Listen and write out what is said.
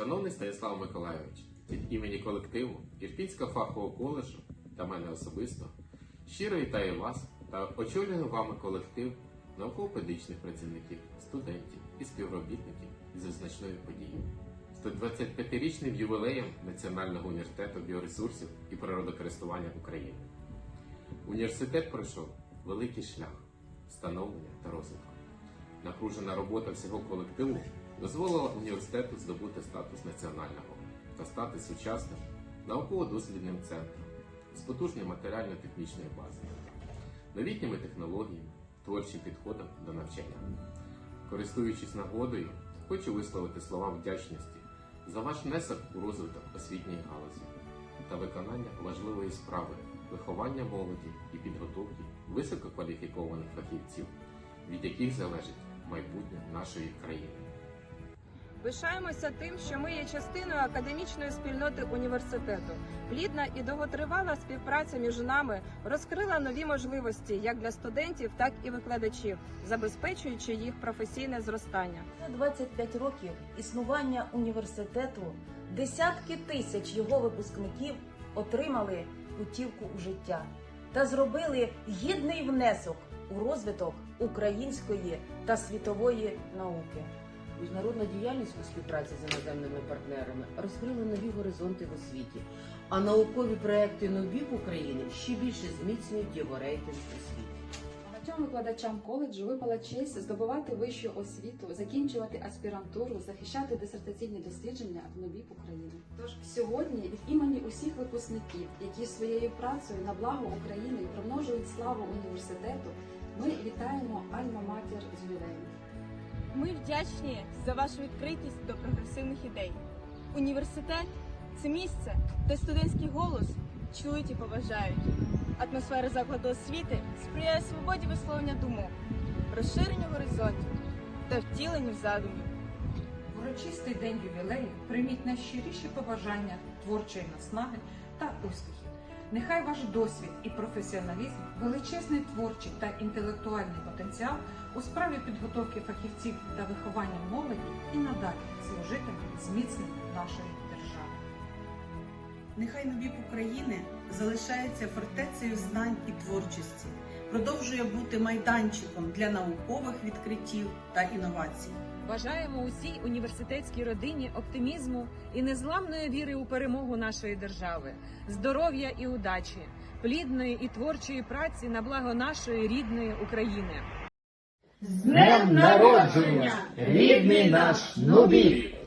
Станіслав Миколайович, від імені колективу Ірпінського фахового коледжу та мене особисто щиро вітаю вас та очолюю вами колектив науково-педагогічних працівників, студентів і співробітників із визначною подією. 125-річним ювілеєм Національного університету біоресурсів і природокористування України. Університет пройшов великий шлях становлення та розвитку. Напружена робота всього колективу дозволила університету здобути статус національного та стати сучасним науково-дослідним центром з потужною матеріально-технічною базою, новітніми технологіями, творчим підходом до навчання. Користуючись нагодою, хочу висловити слова вдячності за ваш внесок у розвиток освітньої галузі та виконання важливої справи виховання молоді і підготовки висококваліфікованих фахівців, від яких залежить майбутнє нашої країни. Пишаємося тим, що ми є частиною академічної спільноти університету. Плідна і довготривала співпраця між нами розкрила нові можливості як для студентів, так і викладачів, забезпечуючи їх професійне зростання. За 25 років існування університету десятки тисяч його випускників отримали путівку у життя та зробили гідний внесок у розвиток української та світової науки. Міжнародна діяльність у співпраці з іноземними партнерами розкрила нові горизонти в освіті, а наукові проекти НОБІП України ще більше зміцнюють його рейтинг у світі. Багатьом викладачам коледжу випала честь здобувати вищу освіту, закінчувати аспірантуру, захищати дисертаційні дослідження в НОБІП України. Тож сьогодні від імені усіх випускників, які своєю працею на благо України примножують славу університету, ми вітаємо Альма-Матір з ювілеєм. Ми вдячні за вашу відкритість до прогресивних ідей. Університет це місце, де студентський голос чують і поважають. Атмосфера закладу освіти сприяє свободі висловлення думок, розширенню горизонтів та втіленню задумів. Урочистий день ювілею прийміть найщиріші побажання творчої наснаги та успіхів. Нехай ваш досвід і професіоналізм, величезний творчий та інтелектуальний потенціал у справі підготовки фахівців та виховання молоді і надалі служитиме зміцненню нашої держави. Нехай новік України залишається фортецею знань і творчості, продовжує бути майданчиком для наукових відкриттів та інновацій. Бажаємо усій університетській родині оптимізму і незламної віри у перемогу нашої держави, здоров'я і удачі, плідної і творчої праці на благо нашої рідної України. З днем народження, рідний наш Нубі!